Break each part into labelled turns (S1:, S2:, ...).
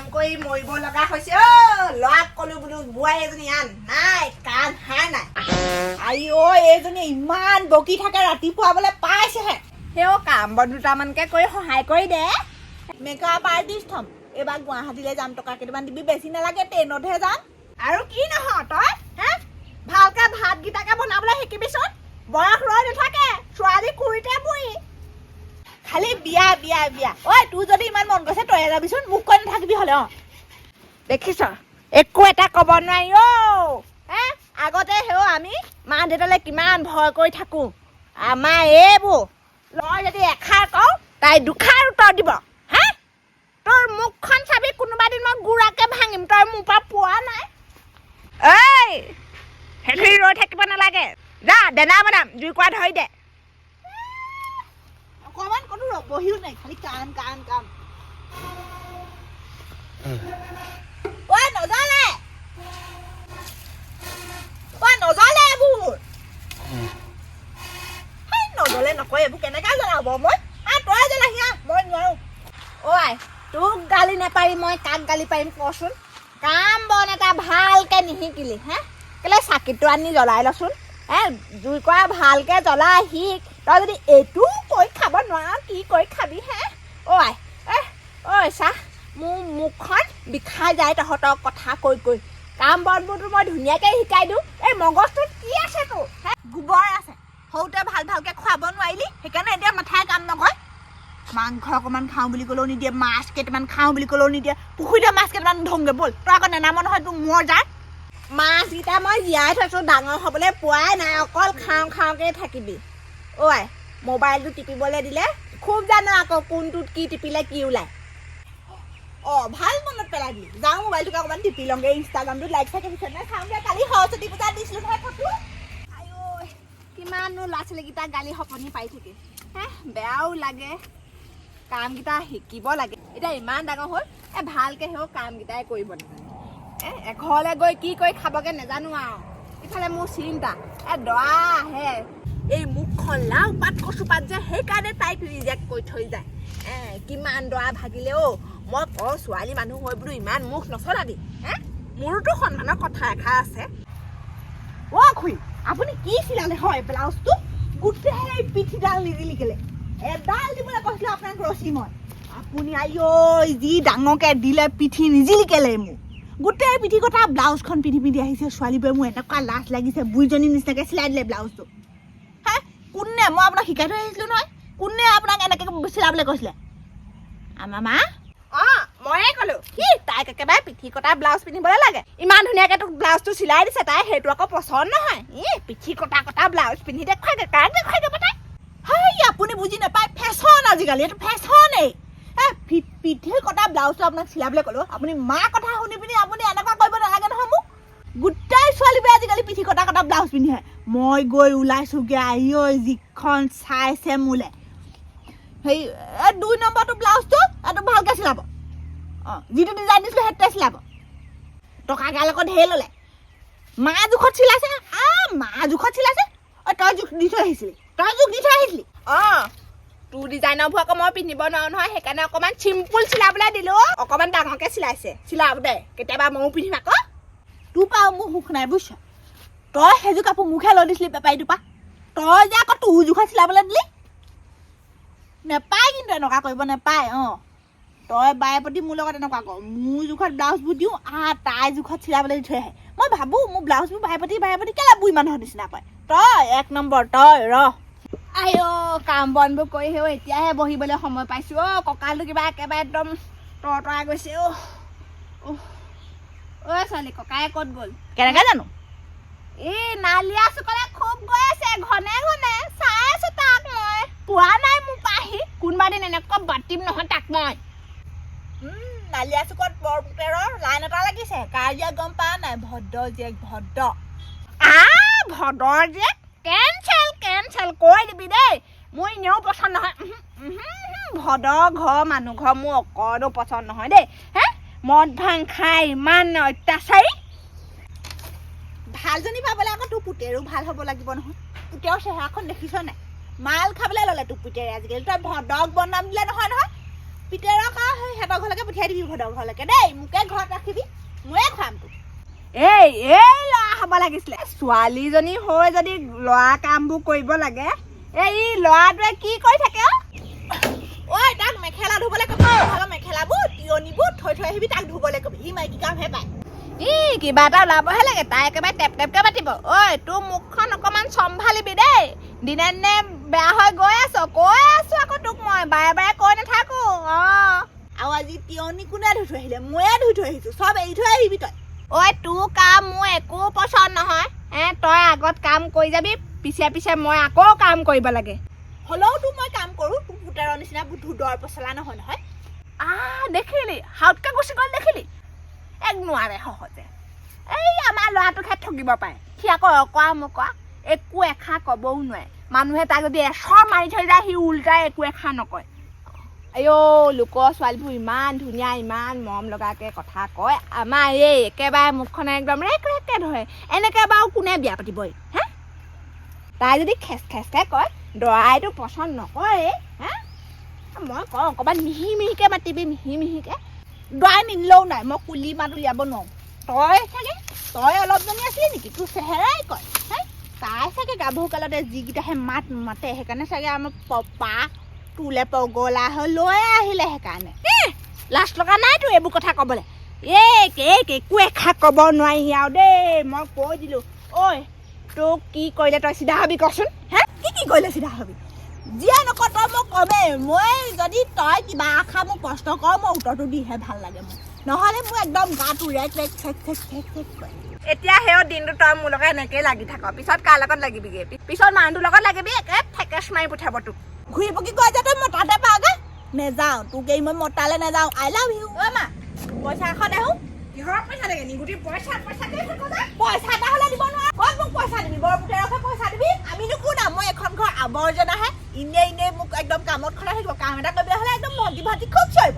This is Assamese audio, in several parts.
S1: কাম কৰি মৰিব লগা হৈছে। অ, ল'ৰাক কলো বোলো, বোৱাৰী এজনী আন নাই, কাণ হাৰ নাই। আই, অ এইজনী ইমান বকি থাকে, ৰাতিপুৱা বোলে পাইছেহে। সেও কাম বন দুটামানকে কৰি সহায় কৰি দে। মেকআপ আৰ্টিষ্ট হ'ম। এইবাৰ গুৱাহাটীলৈ যাম, টকা কেইটামান দিবি, বেছি নালাগে, ট্ৰেইনতহে যাম। আৰু কি নহয়, তই, হে? ভালকে ভাতকেইটাকে বনাবলৈ শিকিবিচোন। বয়স ৰৈ নাথাকে, ছোৱালী কুৰিতে বুঢ়ী। খালি বিয়া বিয়া বিয়া। ঐ তোৰ যদি ইমান মন গৈছে তই যাবিচোন। মোক কৈ নাথাকিবি হ'লে অঁ। দেখিছ? একো এটা ক'ব নোৱাৰি অ' হে আগতে সেও আমি মা দেউতালৈ কিমান ভয় কৰি থাকোঁ। আমাৰ এইবোৰ। ল'ৰাই যদি এষাৰ কওঁ তাই দুষাৰ উত্তৰ দিব। হা? তোৰ মুখখন চাবি কোনোবা দিন মই গুড়াকে ভাঙিম। তই মোৰ পৰা পোৱা নাই। ঐ সেইখিনি ৰৈ থাকিব নালাগে। যা দেনা বনাম জুইকুৰা ধৰি দে অকণমান কোনো বহিও নাই খালি কাম কাম কাম ঐ নজ্বলে ঐ নজ্বলে এইবোৰ হেই, নজ্বলে নকয় এইবোৰ কেনেকৈ জ্বলাব মই আ তই জ্বলাহি আহ মই নোৱাৰোঁ ঐ তোক গালি নাপাৰি মই কাক গালি পাৰিম কচোন কাম বন এটা ভালকে নিশিকিলি হে কেলে চাকিটো আনি জ্বলাই লচোন হে জুই কৰা ভালকে জ্বলাই শিক তই যদি এইটো কৰি খাব নোৱাৰ কি কৰি খাবি হে ঐ ঐ চাহ মোৰ মুখখন বিষাই যায় তহঁতৰ কথা কৈ কৈ কাম বনবোৰতো মই ধুনীয়াকৈ শিকাই দিওঁ এই মগজটোত কি আছে তোৰ হে গোবৰ আছে সৰুতে ভাল ভালকৈ খুৱাব নোৱাৰিলি সেইকাৰণে এতিয়া মাথাই কাম নকৰে মাংস অকণমান খাওঁ বুলি ক'লেও নিদিয়ে মাছ কেইটামান খাওঁ বুলি ক'লেও নিদিয়ে পুখুৰীতে মাছ কেইটামান ধংগে ব'ল তই আকৌ নেনাম নহয় তোৰ মোৰ যাৰ মাছকেইটা মই জীয়াই থৈছোঁ ডাঙৰ হ'বলৈ পোৱাই নাই অকল খাওঁ খাওঁকৈ থাকিবি ঐ মোবাইলটো টিপিবলৈ দিলে খুব জানো আকৌ কোনটোত কি টিপিলে কি ওলায় অঁ ভাল মনত পেলাই দিলি। যাওঁ মোবাইলটোকে অকণমান টিপি লওঁগৈ ইনষ্টাগ্ৰামটোত লাইক চাইক পিছতে। চাওঁগৈ কালি সৰস্বতী পূজাত দিছিলোঁ নহয় ফটো। কিমাননো ল'ৰা ছোৱালীকেইটা গালি সপনি পাই থাকে। হে বেয়াও লাগে। কামকেইটা শিকিব লাগে। এতিয়া ইমান ডাঙৰ হ'ল এ ভালকে সেও কামকেইটাই কৰিব লাগে এ এঘৰলৈ গৈ কি কৰি খাবগে নাজানো আৰু। ইফালে মোৰ চিন্তা এ দৰা আহে। এই মুখখন লাও কচু পাত যে সেইকাৰণে তাইক ৰিজেক্ট কৰি থৈ যায়। কিমান দৰা ভাগিলে অ' মই কওঁ ছোৱালী মানুহ হৈ বোলো ইমান মুখ নচলাবি, হে? মোৰোতো সন্মানৰ কথা এষাৰ আছে। অ' খুৰী, আপুনি কি চিলালে হয়, ব্লাউজটো? গোটেই পিঠিডাল নিদিলি কেলে? এডাল দিবলৈ কৈছিলোঁ আপোনাক ৰচি মই। আপুনি আইঐ, যি ডাঙৰকৈ দিলে পিঠি নিজিলি কেলে মোক? গোটেই পিঠি কটা ব্লাউজখন পিন্ধি পিন্ধি আহিছে, ছোৱালীবোৰে মোৰ এনেকুৱা লাজ লাগিছে বুঢ়ীজনীৰ নিচিনাকৈ চিলাই দিলে ব্লাউজটো। কোনে? মই আপোনাক শিকাই থৈ আহিছিলোঁ নহয়। কোনে আপোনাক এনেকৈ চিলাবলৈ কৈছিলে? আমাৰ মা? অঁ ময়ে ক'লো। কি তাইক একেবাৰে পিঠি কটা ব্লাউজ পিন্ধিবলৈ লাগে। ইমান ধুনীয়াকৈ তোক ব্লাউজটো চিলাই দিছে তাই সেইটো আকৌ পচন্দ নহয়। ই পিঠি কটা কটা ব্লাউজ পিন্ধি দেখুৱাইগৈ কাক দেখুৱাইগৈ তাই? হেই আপুনি বুজি নাপায় ফেশ্বন আজিকালি এইটো ফেশ্বনেই এ পি- পিঠি কটা ব্লাউজটো আপোনাক চিলাবলৈ ক'লোঁ। আপুনি মা কথা শুনি পিনি আপুনি এনেকুৱা কৰিব নালাগে নহয় মোক। গোটেই ছোৱালীবোৰে আজিকালি পিঠি কটা কটা ব্লাউজ পিন্ধে। মই গৈ ওলাইছোগৈ আহি ঐ যিখন চাইছে মোলে। সেই এই দুই নম্বৰটো ব্লাউজটো এইটো ভালকৈ চিলাব। অঁ যিটো ডিজাইন দিছিলোঁ সেইটোৱে চিলাব। গাল আকৌ ঢেৰ ল'লে। মা জোখত চিলাইছে আ মা জোখত চিলাইছে? অ তই জোখ দি থৈ আহিছিলি। তই জোখ দি থৈ আহিছিলি? অঁ তোৰ ডিজাইনৰবোৰ আকৌ মই পিন্ধিব নোৱাৰো নহয় সেইকাৰণে অকণমান চিম্পুল চিলাবলৈ দিলোঁ। অকণমান ডাঙৰকৈ চিলাইছে। চিলাওক দে কেতিয়াবা ময়ো পিন্ধিম আকৌ। তোৰ পৰা মোৰ সুখ নাই বুজিছ তই সেইযোৰ কাপোৰ মোকহে লৈ দিছিলি বেপাৰীটোৰ পৰা তই যে আকৌ তোৰ জোখত চিলাবলৈ দিলি? নেপায় কিন্তু এনেকুৱা কৰিব নেপায় অঁ। তই বায়ে প্ৰতি মোৰ লগত এনেকুৱা কৰ। মোৰ জোখত ব্লাউজবোৰ দিওঁ আহ তাইৰ জোখত চিলাবলৈ দি থৈ আহে। মই ভাবোঁ মোৰ ব্লাউজবোৰ বায়ে প্ৰতি বায়ে প্ৰতি কেলৈ বুঢ়ী মানুহৰ নিচিনা কয় তই এক নম্বৰ তই ৰ। আই অ' কাম বনবোৰ কৰি সেও এতিয়াহে বহিবলৈ সময় পাইছোঁ অ' কঁকালটো কিবা একেবাৰে একদম তৰতৰাই গৈছে অ' অ' অ' ছোৱালী ককায়ে ক'ত গ'ল? কেনেকৈ জানো? এই নালিয়া চুকলে খুব গৈ আছে ঘনে ঘনে চাই আছো তাক মই। পোৱা নাই মোৰ পৰা আহি কোনোবা দিন এনেকুৱা বাতিম নহয় তাক মই। নালিয়া চুকত বৰপুতেৰৰ লাইন এটা লাগিছে কাজিয়া গম পোৱা নাই ভদ্ৰ জীয়েক ভদ্ৰ। আ ভদ্ৰৰ জীয়েক কেঞ্চেল কেঞ্চেল কৈ দিবি দেই। মোৰ এনেও পচন্দ নহয় ভদ্ৰ ঘৰ মানুহ ঘৰ মোৰ অকণো পচন্দ নহয় দেই। হে মদ ভাং খাই ইমান অত্যাচাৰী। ভালজনী পাবলৈ আকৌ তোৰ পুতেৰো ভাল হ'ব লাগিব নহয়। পুতেৰৰ চেহেৰাখন দেখিছ নাই? মাল খাবলৈ ল'লে তোৰ পুতেৰে আজিকালি। তই ভদক বনাম দিলে নহয় নহয়। পিতেৰক আৰু সেই সিহঁতৰ ঘৰলৈকে পঠিয়াই দিবি ভদৰ ঘৰলৈকে। দেই মোকে ঘৰত ৰাখিবি ময়ে খুৱাম তোক।
S2: এই এই ল'ৰা হ'ব লাগিছিলে। ছোৱালীজনী হৈ যদি ল'ৰা কামবোৰ কৰিব লাগে এই ই ল'ৰাটোৱে কি কৰি থাকে?
S1: ঐ তাক মেখেলা ধুবলৈ কবি। মেখেলাবোৰ তিয়নিবোৰ থৈ থৈ আহিবি তাক ধুবলৈ কবি। সি মাইকী কামহে পায়।
S2: ই কিবা এটা ওলাবহে লাগে তাই একেবাৰে টেপ টেপকে পাতিব ঐ তোৰ মুখখন অকণমান চম্ভালিবি দেই। দিনে দিনে বেয়া হৈ গৈ আছ কৈ আছো আকৌ তোক মই বাৰে বাৰে কৈ নাথাকো অঁ।
S1: আৰু আজি তিয়নি কোনে ধুই থৈ আহিলে? ময়ে ধুই থৈ আহিছো চব এৰি থৈ আহিবি তই।
S2: ঐ তোৰ কাম মোৰ একো পচন্দ নহয়। এ তই আগত কাম কৰি যাবি পিছে পিছে মই আকৌ কাম কৰিব লাগে।
S1: হ'লেওতো মই কাম কৰোঁ তোৰ পুতেৰৰ নিচিনা ধুদৰ পচলা নহয় নহয়।
S2: আহ দেখিলি? হাউতকে গুচি গ'ল দেখিলি? এক নোৱাৰে সহজে। এই আমাৰ ল'ৰাটোকহে ঠগিব পাৰে। সি আকৌ অকৰা মকৰা একো এষাৰ ক'বও নোৱাৰে। মানুহে তাক যদি এচৰ মাৰি থৈ যায় সি উল্টাই একো এষাৰ নকয়। আইঅ' লোকৰ ছোৱালীবোৰ ইমান ধুনীয়া ইমান মৰম লগাকে কথা কয়। আমাৰ এই একেবাৰে মুখখনে একদম ৰেক ৰেককে ধৰে। এনেকে বাৰু কোনে বিয়া পাতিবই হে? তাই যদি খেচ খেচকে কয় দৰাইতো পচন্দ নকৰে হে? মই কওঁ অকণমান মিহি মিহিকে মাতিবি মিহি মিহিকে
S1: দৰাই নিনিলেও নাই মই কুলি মাত উলিয়াব নোৱাৰোঁ তই চাগে তই অলপজনী আছিলি নেকি তোৰ চেহেৰাই কয় হে তাই চাগে গাভৰু কালতে যিকেইটাহে মাত মাতে সেইকাৰণে চাগে আমাৰ পপা তোলে পগলা হৈ লৈ আহিলে সেইকাৰণে
S2: লাজ লগা নাইতো এইবোৰ কথা ক'বলৈ এই কেক একো এষাৰ ক'ব নোৱাৰি আৰু দেই মই কৈ দিলোঁ ঐ তোক কি কৰিলে তই চিধা হবি কচোন
S1: হে কি কি কৰিলে চিধা হবি যিয়ে নকওঁ কমেই মই যদি তই কিবা আশা মোক প্ৰশ্ন কৰ মই উত্তৰটো দিহে ভাল লাগে মোক। নহ'লে মোৰ একদম গাটো ৰেক ৰেক ঠেক ঠেক ঠেক ঠেক কৰে।
S2: এতিয়া সেই দিনটো তই মোৰ লগত এনেকেই লাগি থাক। পিছত কাৰ লগত লাগিবিগে? পিছত মানুহটোৰ লগত লাগিবি একে থেকেচ মাৰি পঠিয়াব তোক।
S1: ঘূৰি পকি কয় যে তই মতাতে পাওঁগে নেযাওঁ তোক এই মই মতালে নাযাওঁ। আই লাভ ইউ অ' মা পইচা দেহো
S2: কিহৰ পইচা লাগে নিগুটি পইচা পইচা কৈ থাকো যে?
S1: পইচা এটা হ'লে দিব নোৱাৰ। ক'ত মোক পইচা দিবি? বৰ পইচা দিবি? আমিনো কোন আৰু মই এখন ঘৰ আৱৰ্জনাহে। ইনে ইনে মোক একদম কামত খলাই থাকিব কাম এটা কৰিবলৈ হ'লে একদম মন্দি ভাতি খুব চিঞৰিব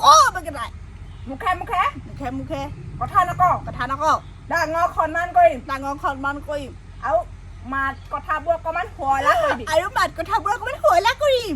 S2: โอ้
S1: ไปกันไหมุแค่
S2: มุแค่มุ
S1: แค่มุแค่ก
S2: ระ
S1: ทา
S2: นแล้วก็ก
S1: ระทานแล้วก็ด่างอ
S2: คอนมันก็อีกด่างอคอนมันก็
S1: อีก
S2: เอามากระทาบว
S1: กก็
S2: มันหัวและ
S1: ก็
S2: อีก
S1: อา
S2: ยุบั
S1: ตก
S2: ระทา
S1: บว
S2: กก็มันหัว
S1: แล้วก็อีก